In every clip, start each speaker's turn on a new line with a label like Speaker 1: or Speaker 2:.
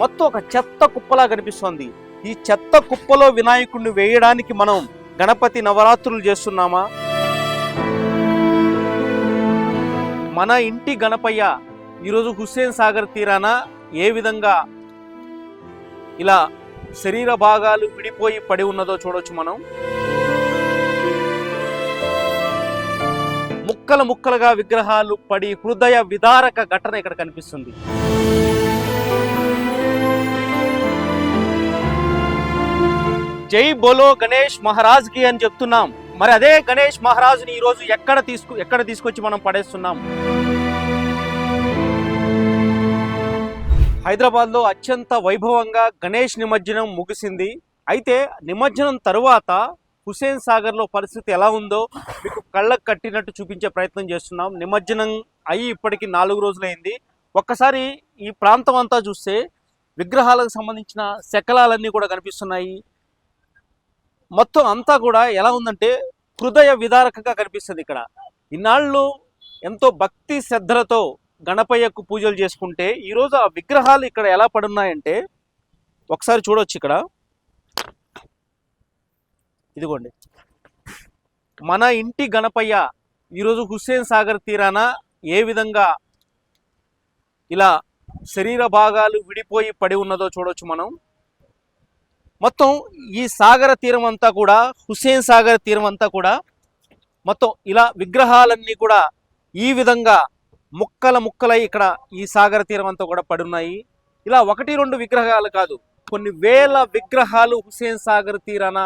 Speaker 1: మొత్తం ఒక చెత్త కుప్పలా కనిపిస్తోంది. ఈ చెత్త కుప్పలో వినాయకుడిని వేయడానికి మనం గణపతి నవరాత్రులు చేస్తున్నామా? మన ఇంటి గణపయ్య ఈరోజు హుస్సేన్ సాగర్ తీరాన ఏ విధంగా ఇలా శరీర భాగాలు విడిపోయి పడి ఉన్నదో చూడొచ్చు మనం. ముక్కల ముక్కలుగా విగ్రహాలు పడి హృదయ విదారక ఘటన ఇక్కడ కనిపిస్తుంది. జై బోలో గణేష్ మహారాజ్కి అని చెప్తున్నాం. మరి అదే గణేష్ మహారాజుని ఈ రోజు ఎక్కడ తీసుకు ఎక్కడ తీసుకొచ్చి మనం పడేస్తున్నాం? హైదరాబాద్లో అత్యంత వైభవంగా గణేష్ నిమజ్జనం ముగిసింది. అయితే నిమజ్జనం తరువాత హుసేన్ సాగర్లో పరిస్థితి ఎలా ఉందో మీకు కళ్ళకు కట్టినట్టు చూపించే ప్రయత్నం చేస్తున్నాం. నిమజ్జనం అయ్యి ఇప్పటికి నాలుగు రోజులైంది. ఒక్కసారి ఈ ప్రాంతం అంతా చూస్తే విగ్రహాలకు సంబంధించిన శకలాలన్నీ కూడా కనిపిస్తున్నాయి. మొత్తం అంతా కూడా ఎలా ఉందంటే హృదయ విదారకంగా కనిపిస్తుంది ఇక్కడ. ఇన్నాళ్ళు ఎంతో భక్తి శ్రద్ధలతో గణపయ్యకు పూజలు చేసుకుంటే ఈరోజు ఆ విగ్రహాలు ఇక్కడ ఎలా పడున్నాయంటే ఒకసారి చూడవచ్చు ఇక్కడ. ఇదిగోండి. మన ఇంటి గణపయ్య ఈరోజు హుస్సేన్ సాగర్ తీరాన ఏ విధంగా ఇలా శరీర భాగాలు విడిపోయి పడి ఉన్నదో చూడవచ్చు మనం. మొత్తం ఈ సాగర తీరం అంతా కూడా హుస్సేన్ సాగర్ తీరం అంతా కూడా మొత్తం ఇలా విగ్రహాలన్నీ కూడా ఈ విధంగా ముక్కల ముక్కలై ఇక్కడ ఈ సాగర తీరం అంతా కూడా పడున్నాయి. ఇలా ఒకటి రెండు విగ్రహాలు కాదు కొన్ని వేల విగ్రహాలు హుస్సేన్ సాగర్ తీరాన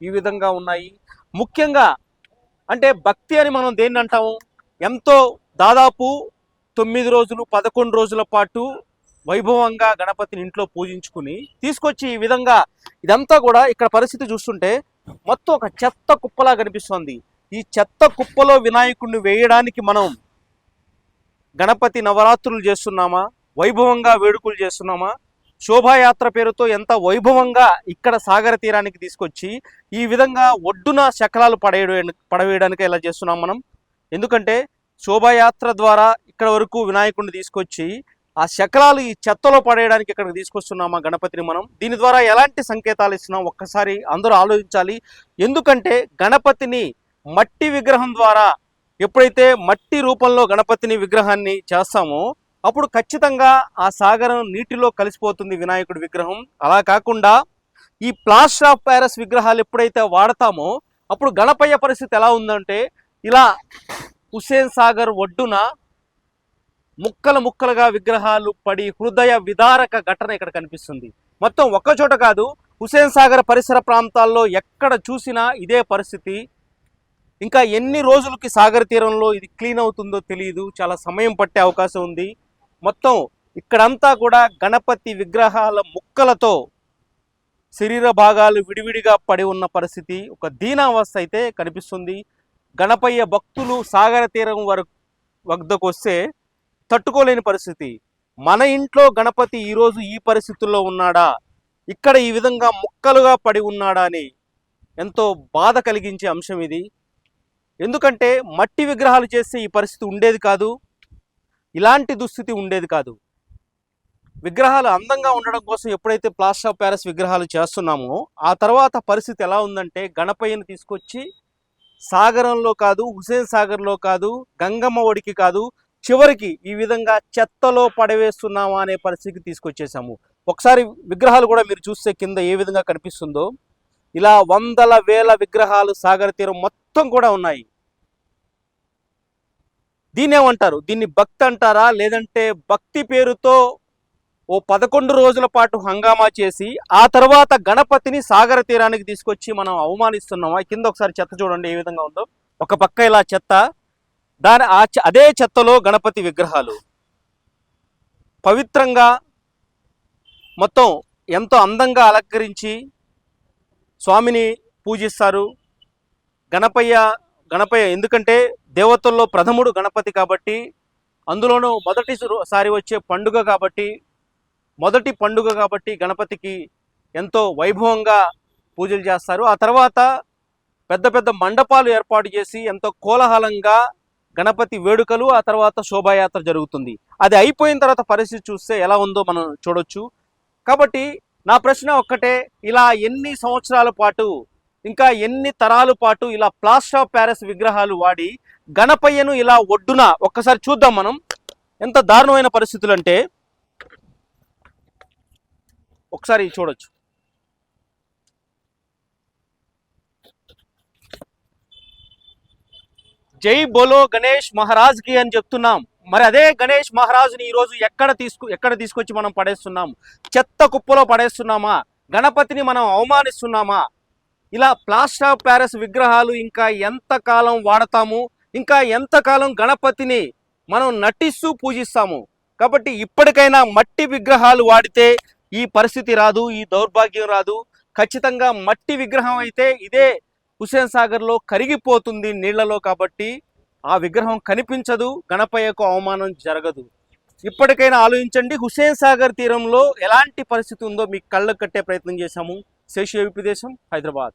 Speaker 1: ఈ విధంగా ఉన్నాయి. ముఖ్యంగా అంటే భక్తి అని మనం దేన్ని అంటాము? ఎంతో దాదాపు తొమ్మిది రోజులు పదకొండు రోజుల పాటు వైభవంగా గణపతిని ఇంట్లో పూజించుకుని తీసుకొచ్చి ఈ విధంగా ఇదంతా కూడా ఇక్కడ పరిస్థితి చూస్తుంటే మొత్తం ఒక చెత్త కుప్పలా కనిపిస్తోంది. ఈ చెత్త కుప్పలో వినాయకుడిని వేయడానికి మనం గణపతి నవరాత్రులు చేస్తున్నామా? వైభవంగా వేడుకలు చేస్తున్నామా? శోభాయాత్ర పేరుతో ఎంత వైభవంగా ఇక్కడ సాగర తీరానికి తీసుకొచ్చి ఈ విధంగా ఒడ్డున శకలాలు పడేయడం పడవేయడానికి ఇలా చేస్తున్నాం మనం. ఎందుకంటే శోభాయాత్ర ద్వారా ఇక్కడ వరకు వినాయకుడిని తీసుకొచ్చి ఆ శకలాలు ఈ చెత్తలో పడేయడానికి ఇక్కడికి తీసుకొస్తున్నామా గణపతిని మనం? దీని ద్వారా ఎలాంటి సంకేతాలు ఇస్తున్నాం? ఒక్కసారి అందరూ ఆలోచించాలి. ఎందుకంటే గణపతిని మట్టి విగ్రహం ద్వారా ఎప్పుడైతే మట్టి రూపంలో గణపతిని విగ్రహాన్ని చేస్తామో అప్పుడు ఖచ్చితంగా ఆ సాగరం నీటిలో కలిసిపోతుంది వినాయకుడి విగ్రహం. అలా కాకుండా ఈ ప్లాస్టర్ ఆఫ్ ప్యారస్ విగ్రహాలు ఎప్పుడైతే వాడతామో అప్పుడు గణపయ్య పరిస్థితి ఎలా ఉందంటే ఇలా హుస్సేన్ సాగర్ ఒడ్డున ముక్కల ముక్కలుగా విగ్రహాలు పడి హృదయ విదారక ఘటన ఇక్కడ కనిపిస్తుంది. మొత్తం ఒక్కచోట కాదు హుస్సేన్ సాగర్ పరిసర ప్రాంతాల్లో ఎక్కడ చూసినా ఇదే పరిస్థితి. ఇంకా ఎన్ని రోజులకి సాగర్ తీరంలో ఇది క్లీన్ అవుతుందో తెలియదు చాలా సమయం పట్టే అవకాశం ఉంది. మొత్తం ఇక్కడంతా కూడా గణపతి విగ్రహాల ముక్కలతో శరీర భాగాలు విడివిడిగా పడి ఉన్న పరిస్థితి. ఒక దీనావస్థ అయితే కనిపిస్తుంది. గణపయ్య భక్తులు సాగర తీరం వరకు వద్దకు వస్తే తట్టుకోలేని పరిస్థితి. మన ఇంట్లో గణపతి ఈరోజు ఈ పరిస్థితుల్లో ఉన్నాడా? ఇక్కడ ఈ విధంగా ముక్కలుగా పడి ఉన్నాడా అని ఎంతో బాధ కలిగించే అంశం ఇది. ఎందుకంటే మట్టి విగ్రహాలు చేస్తే ఈ పరిస్థితి ఉండేది కాదు ఇలాంటి దుస్థితి ఉండేది కాదు. విగ్రహాలు అందంగా ఉండడం కోసం ఎప్పుడైతే ప్లాస్టర్ ఆఫ్ ప్యారిస్ విగ్రహాలు చేస్తున్నామో ఆ తర్వాత పరిస్థితి ఎలా ఉందంటే గణపయ్యను తీసుకొచ్చి సాగరంలో కాదు హుసేన్ సాగర్లో కాదు గంగమ్మ ఒడికి కాదు చివరికి ఈ విధంగా చెత్తలో పడవేస్తున్నామా అనే పరిస్థితికి తీసుకొచ్చేసాము. ఒకసారి విగ్రహాలు కూడా మీరు చూస్తే కింద ఏ విధంగా కనిపిస్తుందో. ఇలా వందల వేల విగ్రహాలు సాగర తీరం మొత్తం కూడా ఉన్నాయి. దీన్ని ఏమంటారు? దీన్ని భక్తి అంటారా? లేదంటే భక్తి పేరుతో ఓ పదకొండు రోజుల పాటు హంగామా చేసి ఆ తర్వాత గణపతిని సాగర తీరానికి తీసుకొచ్చి మనం అవమానిస్తున్నామా? కింద ఒకసారి చెత్త చూడండి ఏ విధంగా ఉందో. ఒక పక్క ఇలా చెత్త దాని ఆ అదే చెత్తలో గణపతి విగ్రహాలు. పవిత్రంగా మొత్తం ఎంతో అందంగా అలంకరించి స్వామిని పూజిస్తారు. గణపయ్య గణపయ్య ఎందుకంటే దేవతల్లో ప్రథముడు గణపతి కాబట్టి అందులోనూ మొదటి సారి వచ్చే పండుగ కాబట్టి మొదటి పండుగ కాబట్టి గణపతికి ఎంతో వైభవంగా పూజలు చేస్తారు. ఆ తర్వాత పెద్ద పెద్ద మండపాలు ఏర్పాటు చేసి ఎంతో కోలాహలంగా గణపతి వేడుకలు ఆ తర్వాత శోభాయాత్ర జరుగుతుంది. అది అయిపోయిన తర్వాత పరిస్థితి చూస్తే ఎలా ఉందో మనం చూడొచ్చు. కాబట్టి నా ప్రశ్న ఒక్కటే ఇలా ఎన్ని సంవత్సరాల పాటు ఇంకా ఎన్ని తరాల పాటు ఇలా ప్లాస్టర్ ఆఫ్ ప్యారిస్ విగ్రహాలు వాడి గణపయ్యను ఇలా ఒడ్డున ఒక్కసారి చూద్దాం మనం ఎంత దారుణమైన పరిస్థితులు అంటే ఒకసారి చూడొచ్చు. జై బోలో గణేష్ మహారాజ్కి అని చెప్తున్నాం. మరి అదే గణేష్ మహారాజుని ఈరోజు ఎక్కడ తీసుకు ఎక్కడ తీసుకొచ్చి మనం పడేస్తున్నాం? చెత్త కుప్పలో పడేస్తున్నామా? గణపతిని మనం అవమానిస్తున్నామా? ఇలా ప్లాస్టర్ ఆఫ్ ప్యారిస్ విగ్రహాలు ఇంకా ఎంతకాలం వాడతాము? ఇంకా ఎంతకాలం గణపతిని మనం నటిస్తూ పూజిస్తాము? కాబట్టి ఇప్పటికైనా మట్టి విగ్రహాలు వాడితే ఈ పరిస్థితి రాదు ఈ దౌర్భాగ్యం రాదు. ఖచ్చితంగా మట్టి విగ్రహం అయితే ఇదే హుసేన్ సాగర్లో కరిగిపోతుంది నీళ్ళలో కాబట్టి ఆ విగ్రహం కనిపించదు గణపయ్యకు అవమానం జరగదు. ఇప్పటికైనా ఆలోచించండి హుసేన్ సాగర్ తీరంలో ఎలాంటి పరిస్థితి ఉందో మీకు కళ్ళకు కట్టే ప్రయత్నం చేశాము. శేషు ఏపీ దేశం హైదరాబాద్.